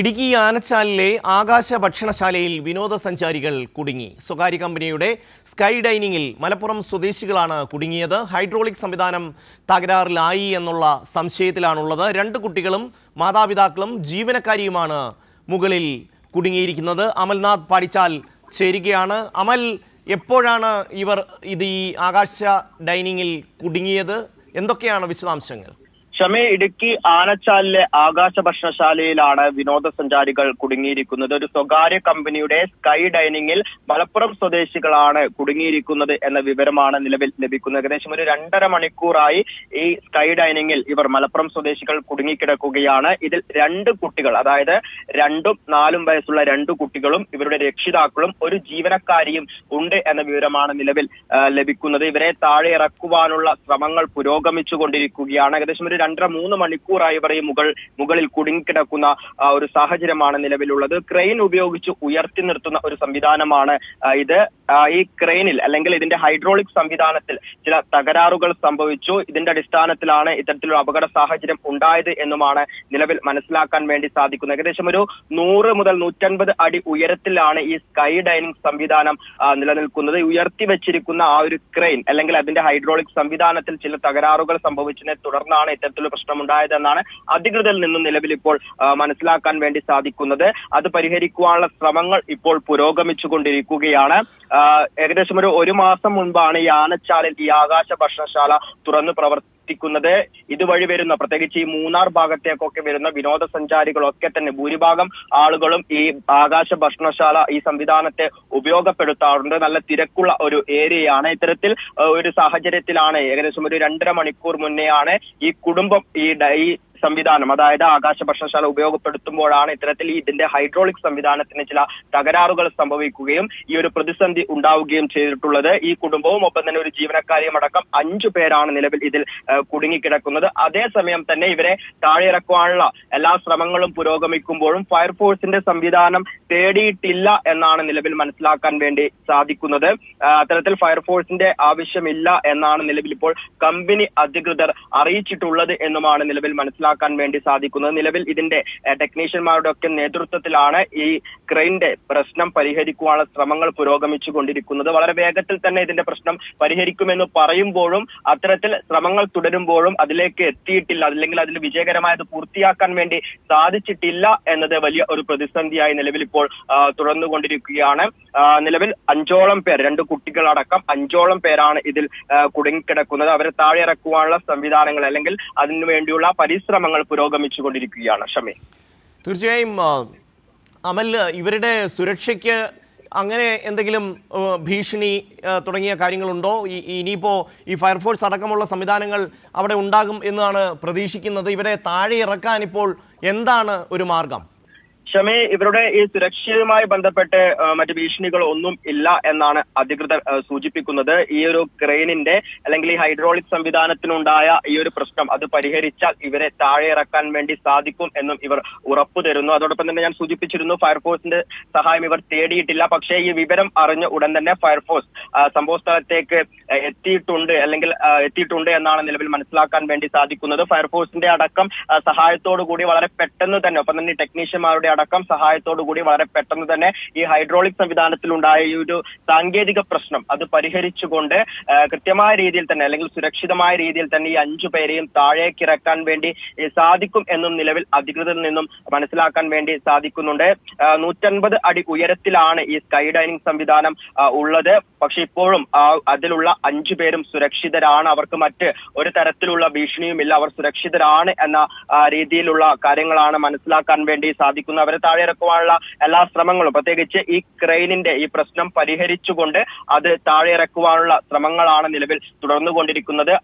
ഇടുക്കി ആനച്ചാലിലെ ആകാശ ഭക്ഷണശാലയിൽ വിനോദസഞ്ചാരികൾ കുടുങ്ങി. സ്വകാര്യ കമ്പനിയുടെ സ്കൈ ഡൈനിങ്ങിൽ മലപ്പുറം സ്വദേശികളാണ് കുടുങ്ങിയത്. ഹൈഡ്രോളിക് സംവിധാനം തകരാറിലായി എന്നുള്ള സംശയത്തിലാണുള്ളത്. രണ്ട് കുട്ടികളും മാതാപിതാക്കളും ജീവനക്കാരിയുമാണ് മുകളിൽ കുടുങ്ങിയിരിക്കുന്നത്. അമൽനാഥ് പാടിച്ചാൽ ചേരുകയാണ്. അമൽ എപ്പോഴാണ് ഇവർ ഇത് ഈ ആകാശ ഡൈനിങ്ങിൽ കുടുങ്ങിയത്? എന്തൊക്കെയാണ് വിശദാംശങ്ങൾ? ഷമി ഇടുക്കി ആനച്ചാലിലെ ആകാശ ഭക്ഷണശാലയിലാണ് വിനോദസഞ്ചാരികൾ കുടുങ്ങിയിരിക്കുന്നത്. ഒരു സ്വകാര്യ കമ്പനിയുടെ സ്കൈ ഡൈനിങ്ങിൽ മലപ്പുറം സ്വദേശികളാണ് കുടുങ്ങിയിരിക്കുന്നത് എന്ന വിവരമാണ് നിലവിൽ ലഭിക്കുന്നത്. ഏകദേശം ഒരു രണ്ടര മണിക്കൂറായി ഈ സ്കൈ ഡൈനിങ്ങിൽ ഇവർ മലപ്പുറം സ്വദേശികൾ കുടുങ്ങിക്കിടക്കുകയാണ്. ഇതിൽ രണ്ട് കുട്ടികൾ അതായത് രണ്ടും നാലും വയസ്സുള്ള രണ്ട് കുട്ടികളും ഇവരുടെ രക്ഷിതാക്കളും ഒരു ജീവനക്കാരിയും ഉണ്ട് എന്ന വിവരമാണ് നിലവിൽ ലഭിക്കുന്നത്. ഇവരെ താഴെ ഇറക്കുവാനുള്ള ശ്രമങ്ങൾ പുരോഗമിച്ചുകൊണ്ടിരിക്കുകയാണ്. ഏകദേശം ഒരു രണ്ടര മൂന്ന് മണിക്കൂറായി വരെ മുകൾ മുകളിൽ കുടുങ്ങിക്കിടക്കുന്ന ഒരു സാഹചര്യമാണ് നിലവിലുള്ളത്. ക്രെയിൻ ഉപയോഗിച്ച് ഉയർത്തി നിർത്തുന്ന ഒരു സംവിധാനമാണ് ഇത്. ഈ ക്രെയിനിൽ അല്ലെങ്കിൽ ഇതിന്റെ ഹൈഡ്രോളിക് സംവിധാനത്തിൽ ചില തകരാറുകൾ സംഭവിച്ചു. ഇതിന്റെ അടിസ്ഥാനത്തിലാണ് ഇത്തരത്തിലൊരു അപകട സാഹചര്യം ഉണ്ടായത് എന്നുമാണ് നിലവിൽ മനസ്സിലാക്കാൻ വേണ്ടി സാധിക്കുന്നത്. ഏകദേശം ഒരു നൂറ് മുതൽ നൂറ്റൻപത് അടി ഉയരത്തിലാണ് ഈ സ്കൈ ഡൈനിങ് സംവിധാനം നിലനിൽക്കുന്നത്. ഉയർത്തി വെച്ചിരിക്കുന്ന ആ ഒരു ക്രെയിൻ അല്ലെങ്കിൽ അതിന്റെ ഹൈഡ്രോളിക് സംവിധാനത്തിൽ ചില തകരാറുകൾ സംഭവിച്ചതിനെ തുടർന്നാണ് ഇത്തരത്തിലൊരു പ്രശ്നമുണ്ടായതെന്നാണ് അധികൃതരിൽ നിന്നും നിലവിൽ ഇപ്പോൾ മനസ്സിലാക്കാൻ വേണ്ടി സാധിക്കുന്നത്. അത് പരിഹരിക്കുവാനുള്ള ശ്രമങ്ങൾ ഇപ്പോൾ പുരോഗമിച്ചുകൊണ്ടിരിക്കുകയാണ്. ഏകദേശം ഒരു ഒരു മാസം മുൻപാണ് ഈ ആനച്ചാലിൽ ഈ ആകാശ ഭക്ഷണശാല തുറന്നു പ്രവർത്തിക്കുന്നത്. ഇതുവഴി വരുന്ന പ്രത്യേകിച്ച് ഈ മൂന്നാർ ഭാഗത്തേക്കൊക്കെ വരുന്ന വിനോദസഞ്ചാരികളൊക്കെ തന്നെ ഭൂരിഭാഗം ആളുകളും ഈ ആകാശ ഭക്ഷണശാല ഈ സംവിധാനത്തെ ഉപയോഗപ്പെടുത്താറുണ്ട്. നല്ല തിരക്കുള്ള ഒരു ഏരിയയാണ്. ഇത്തരത്തിൽ ഒരു സാഹചര്യത്തിലാണ് ഏകദേശം ഒരു രണ്ടര മണിക്കൂർ മുന്നെയാണ് ഈ കുടുംബം ഈ ഈ സംവിധാനം. അതായത് ആകാശ ഭക്ഷണശാല ഉപയോഗപ്പെടുത്തുമ്പോഴാണ് ഇത്തരത്തിൽ ഇതിന്റെ ഹൈഡ്രോളിക് സംവിധാനത്തിന് ചില തകരാറുകൾ സംഭവിക്കുകയും ഈ ഒരു പ്രതിസന്ധി ഉണ്ടാവുകയും ചെയ്തിട്ടുള്ളത്. ഈ കുടുംബവും ഒപ്പം തന്നെ ഒരു ജീവനക്കാരിയും അടക്കം അഞ്ചു പേരാണ് നിലവിൽ ഇതിൽ കുടുങ്ങിക്കിടക്കുന്നത്. അതേസമയം തന്നെ ഇവരെ താഴെയിറക്കുവാനുള്ള എല്ലാ ശ്രമങ്ങളും പുരോഗമിക്കുമ്പോഴും ഫയർഫോഴ്സിന്റെ സംവിധാനം തേടിയിട്ടില്ല എന്നാണ് നിലവിൽ മനസ്സിലാക്കാൻ വേണ്ടി സാധിക്കുന്നത്. അത്തരത്തിൽ ഫയർഫോഴ്സിന്റെ ആവശ്യമില്ല എന്നാണ് നിലവിൽ ഇപ്പോൾ കമ്പനി അധികൃതർ അറിയിച്ചിട്ടുള്ളത് എന്നുമാണ് നിലവിൽ മനസ്സിലാക്കാൻ വേണ്ടി സാധിക്കുന്നത്. നിലവിൽ ഇതിന്റെ ടെക്നീഷ്യന്മാരുടെ ഒക്കെ നേതൃത്വത്തിലാണ് ഈ ക്രെയിന്റെ പ്രശ്നം പരിഹരിക്കുവാനുള്ള ശ്രമങ്ങൾ പുരോഗമിച്ചു കൊണ്ടിരിക്കുന്നത്. വളരെ വേഗത്തിൽ തന്നെ ഇതിന്റെ പ്രശ്നം പരിഹരിക്കുമെന്ന് പറയുമ്പോഴും അത്തരത്തിൽ ശ്രമങ്ങൾ തുടരുമ്പോഴും അതിലേക്ക് എത്തിയിട്ടില്ല. അല്ലെങ്കിൽ അതിൽ വിജയകരമായത് പൂർത്തിയാക്കാൻ വേണ്ടി സാധിച്ചിട്ടില്ല എന്നത് വലിയ ഒരു പ്രതിസന്ധിയായി നിലവിൽ ഇപ്പോൾ തുടർന്നുകൊണ്ടിരിക്കുകയാണ് നിലവിൽ അഞ്ചോളം പേർ രണ്ട് കുട്ടികളടക്കം അഞ്ചോളം പേരാണ് ഇതിൽ കുടുങ്ങിക്കിടക്കുന്നത്. അവരെ താഴെ ഇറക്കുവാനുള്ള സംവിധാനങ്ങൾ അല്ലെങ്കിൽ അതിനു വേണ്ടിയുള്ള പരിശ്രമങ്ങൾ പുരോഗമിച്ചുകൊണ്ടിരിക്കുകയാണ് ഷമി തീർച്ചയായും അമൽ ഇവരുടെ സുരക്ഷയ്ക്ക് അങ്ങനെ എന്തെങ്കിലും ഭീഷണി തുടങ്ങിയ കാര്യങ്ങളുണ്ടോ? ഈ ഇനിയിപ്പോൾ ഈ ഫയർഫോഴ്സ് അടക്കമുള്ള സംവിധാനങ്ങൾ അവിടെ ഉണ്ടാകും എന്നാണ് പ്രതീക്ഷിക്കുന്നത്. ഇവരെ താഴെ ഇറക്കാൻ ഇപ്പോൾ എന്താണ് ഒരു മാർഗം? ഷമി ഇവരുടെ ഈ സുരക്ഷയുമായി ബന്ധപ്പെട്ട് മറ്റു ഭീഷണികൾ ഒന്നും ഇല്ല എന്നാണ് അധികൃതർ സൂചിപ്പിക്കുന്നത്. ഈ ഒരു ക്രെയിനിന്റെ അല്ലെങ്കിൽ ഈ ഹൈഡ്രോളിക് സംവിധാനത്തിനുണ്ടായ ഈ ഒരു പ്രശ്നം അത് പരിഹരിച്ചാൽ ഇവരെ താഴെ ഇറക്കാൻ വേണ്ടി സാധിക്കും എന്നും ഇവർ ഉറപ്പു തരുന്നു. അതോടൊപ്പം തന്നെ ഞാൻ സൂചിപ്പിച്ചിരുന്നു ഫയർഫോഴ്സിന്റെ സഹായം ഇവർ തേടിയിട്ടില്ല. പക്ഷേ ഈ വിവരം അറിഞ്ഞ ഉടൻ തന്നെ ഫയർഫോഴ്സ് സംഭവ സ്ഥലത്തേക്ക് എത്തിയിട്ടുണ്ട് അല്ലെങ്കിൽ എത്തിയിട്ടുണ്ട് എന്നാണ് നിലവിൽ മനസ്സിലാക്കാൻ വേണ്ടി സാധിക്കുന്നത്. ഫയർഫോഴ്സിന്റെ അടക്കം സഹായത്തോടു കൂടി വളരെ പെട്ടെന്ന് തന്നെ ഒപ്പം തന്നെ ടെക്നീഷ്യന്മാരുടെ അടക്കം സഹായത്തോടു കൂടി വളരെ പെട്ടെന്ന് തന്നെ ഈ ഹൈഡ്രോളിക് സംവിധാനത്തിലുണ്ടായ ഈ ഒരു സാങ്കേതിക പ്രശ്നം അത് പരിഹരിച്ചുകൊണ്ട് കൃത്യമായ രീതിയിൽ തന്നെ അല്ലെങ്കിൽ സുരക്ഷിതമായ രീതിയിൽ തന്നെ ഈ അഞ്ചു പേരെയും താഴേക്ക് ഇറക്കാൻ വേണ്ടി സാധിക്കും എന്നും നിലവിൽ അധികൃതരിൽ നിന്നും മനസ്സിലാക്കാൻ വേണ്ടി സാധിക്കുന്നുണ്ട്. നൂറ്റൻപത് അടി ഉയരത്തിലാണ് ഈ സ്കൈ ഡൈനിങ് സംവിധാനം ഉള്ളത്. പക്ഷെ ഇപ്പോഴും അതിലുള്ള അഞ്ചു പേരും സുരക്ഷിതരാണ്. അവർക്ക് മറ്റ് ഒരു തരത്തിലുള്ള ഭീഷണിയുമില്ല. അവർ സുരക്ഷിതരാണ് എന്ന രീതിയിലുള്ള കാര്യങ്ങളാണ് മനസ്സിലാക്കാൻ വേണ്ടി സാധിക്കുന്നത് അവരെ താഴെ ഇറക്കുവാനുള്ള എല്ലാ ശ്രമങ്ങളും. പ്രത്യേകിച്ച് ഈ ക്രെയിനിന്റെ ഈ പ്രശ്നം പരിഹരിച്ചുകൊണ്ട് അത് താഴെ ഇറക്കുവാനുള്ള ശ്രമങ്ങളാണ് നിലവിൽ തുടർന്നുകൊണ്ടിരിക്കുന്നത്.